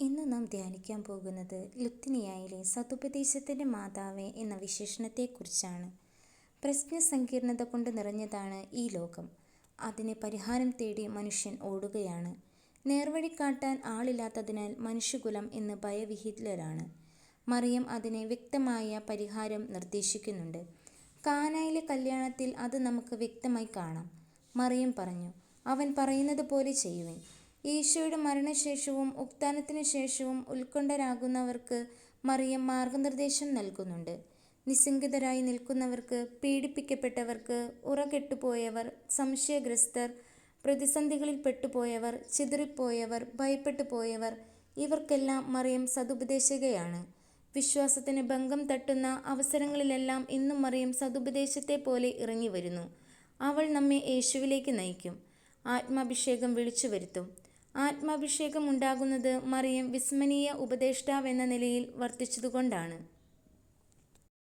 ഇന്ന് നാം ധ്യാനിക്കാൻ പോകുന്നത് ലുത്തിനിയായിലെ സതുപദേശത്തിന്റെ മാതാവ് എന്ന വിശേഷണത്തെക്കുറിച്ചാണ്. പ്രശ്ന സങ്കീർണത കൊണ്ട് നിറഞ്ഞതാണ് ഈ ലോകം. അതിന് പരിഹാരം തേടി മനുഷ്യൻ ഓടുകയാണ്. നേർവഴി കാട്ടാൻ ആളില്ലാത്തതിനാൽ മനുഷ്യകുലം ഇന്ന് ഭയവിഹിതരാണ് മറിയം അതിനെ വ്യക്തമായ പരിഹാരം നിർദ്ദേശിക്കുന്നുണ്ട്. കാനായിലെ കല്യാണത്തിൽ അത് നമുക്ക് വ്യക്തമായി കാണാം. മറിയം പറഞ്ഞു, "അവൻ പറയുന്നത് പോലെ ചെയ്യുവിൻ. " ഈശോയുടെ മരണശേഷവും ഉത്ഥാനത്തിനുശേഷവും ഉത്കണ്ഠരാകുന്നവർക്ക് മറിയം മാർഗനിർദ്ദേശം നൽകുന്നുണ്ട്. നിസ്സംഗിതരായി നിൽക്കുന്നവർക്ക്, പീഡിപ്പിക്കപ്പെട്ടവർക്ക്, ഉറകെട്ടുപോയവർ, സംശയഗ്രസ്തർ, പ്രതിസന്ധികളിൽ പെട്ടുപോയവർ, ചിതറിപ്പോയവർ, ഭയപ്പെട്ടു പോയവർ ഇവർക്കെല്ലാം മറിയം സതുപദേശകയാണ്. വിശ്വാസത്തിന് ഭംഗം തട്ടുന്ന അവസരങ്ങളിലെല്ലാം ഇന്നും മറിയം സതുപദേശത്തെ പോലെ ഇറങ്ങി വരുന്നു അവൾ നമ്മെ യേശുവിലേക്ക് നയിക്കും, ആത്മാഭിഷേകം വിളിച്ചുവരുത്തും. ആത്മാഭിഷേകം ഉണ്ടാകുന്നത് മറിയം വിസ്മയനീയ ഉപദേഷ്ടാവെന്ന നിലയിൽ വർത്തിച്ചതുകൊണ്ടാണ്.